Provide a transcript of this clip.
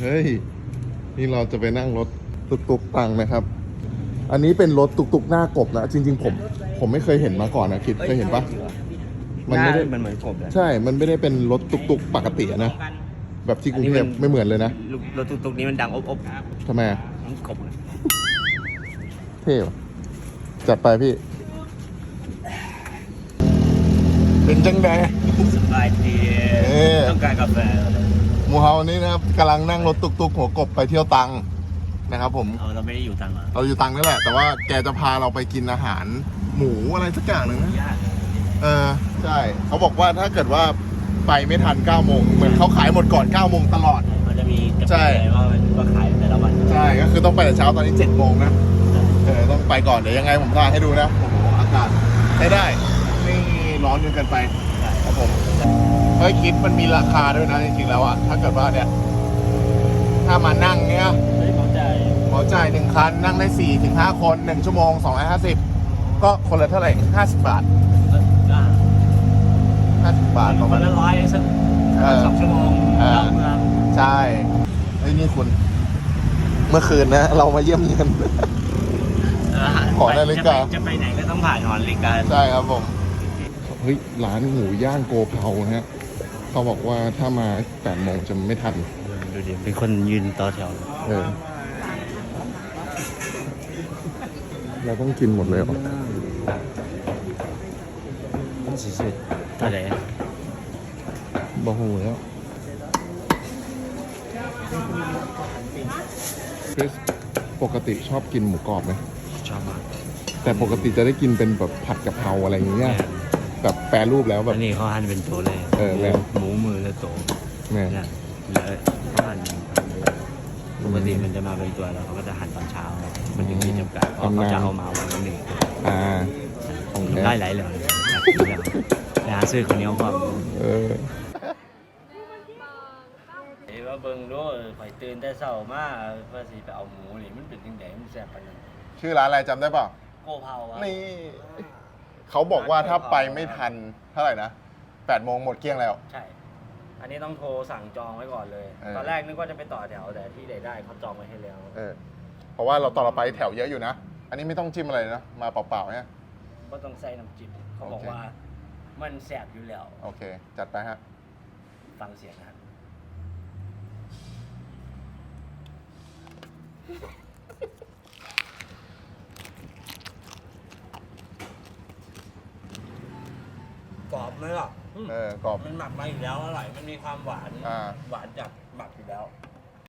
เฮ้ย นี่เราจะไปนั่งรถตุกตุกตังนะครับ อันนี้เป็นรถตุกตุกหน้ากบนะจริง ๆ ผม ผมไม่เคยเห็นมาก่อนนะคิดเคยเห็นปะมันไม่ได้มันเหมือนกบเลยใช่ มันไม่ได้เป็นรถตุกตุกปกติอะนะแบบที่กรุงเทพไม่เหมือนเลยนะรถตุกๆนี้มันดังอบอบทำไมอะมันกบเลยเท่ว่ะจัดไปพี่ เป็นจังไดสบายดีเอ๊ะต้องการกาแฟ หมูเฮานี้นะครับกำลังนั่งรถตุกตุกหัวกบไปเที่ยวตังนะครับ ผมเอาเราไม่ได้อยู่ตังมาเราอยู่ตังนี่แหละ แต่ว่าแกจะพาเราไปกินอาหารหมูอะไรสักอย่างหนึ่งนะยากเออใช่เขาบอกว่าถ้าเกิดว่าไปไม่ทัน9โมงเหมือนเขาขายหมดก่อน9โมงตลอด มันจะมีกาแฟใช่ ว่าว่าขายแต่ละวันใช่ก็คือต้องไปแต่เช้าตอนนี้7โมงนะเออต้องไปก่อนเดี๋ยวยังไงผมถ่ายให้ดูนะโอ้โหอากาศใช้ได้ไม่ร้อนจนเกินไปครับผม เฮ้ยคิดมันมีราคาด้วยนะจริงๆแล้วอะถ้าเกิดว่าเนี่ย ถ้ามานั่งเนี่ยเฮ้ยเขาใจหมอจ่ายหนึ่งคันนั่งได้สี่ถึงห้าคนหนึ่งชั่วโมงสองร้อยห้าสิบก็คนละเท่าไหร่ห้าสิบบาทห้าสิบบาทประคมาณนละร้อยสักเออสองชั่วโมงเออ เข้าเมืองใช่ไอ้ยนี่คุณ เมื่อคืนนะ เรามาเยี่ยมเยียนเออขอนาฬิกา จะไปจะไปไหนก็ต้องผ่านหอนาฬิกาใช่ครับผม เฮ้ย ร้านหมูย่างโกเพรานะฮะ เขาบอกว่าถ้ามาแปดโมงจะไม่ทัน ดูดิเป็นคนยืนต่อแถวเออ เราต้องกินหมดเลยเหรอสิสิเท่าไหร่บอกหูแล้วคริสปกติชอบกินหมูกรอบไหมชอบมากแต่ปกติจะได้กินเป็นแบบผัดกะเพราอะไรอย่างเงี้ย แบบแปรรูปแล้วแบอับ นนี้เขาหั่นเป็นตัวเลยเออแม่หมูมือละตัวแม่เนี่ยแล้วเขาหั่นปกติมันจะมาเป็นตัวแล้วเขาก็จะหั่นตอนเช้า มันถึงที่จำกัดเพราะเขาจะเอามาวันละหนึ่งตัวอ่าของแท้ได้หลายเลยอยากกินแล้วไปหาซื้อข้าวเหนียวพร้อมเออเห็นว่าเบิ่งดูข่อยตื่นแต่เช้ามาเพื่อสิไปเอาหมูนี่มันเป็นจังไดมันแซ่บปานนั้นชื่อร้านอะไรจำได้เปล่าโกเพราอะนี่ เขาบอกว่าถ้าไปไม่ทันเท่าไหร่นะแปดโมงหมดเกลี้ยงแล้ว ใช่ อันนี้ต้องโทรสั่งจองไว้ก่อนเลย เออ ตอนแรกนึกว่าจะไปต่อแถวแต่ที่ใดได้เขาจองไว้ให้แล้ว เออเพราะว่าเราตอนเราไปแถวเยอะอยู่นะ อันนี้ไม่ต้องจิ้มอะไรนะ มาเปล่าๆเนี่ย ก็ต้องใส่น้ำจิ้มเขาบอกโอเค ว่ามันแสบอยู่แล้ว โอเค จัดไปฮะ ฟังเสียงนะครับ กรอบไหมล่ะเออกรอบ มันหมักมาอยู่แล้วอร่อย มันมีความหวาน อ่า หวานจากหมักอยู่แล้ว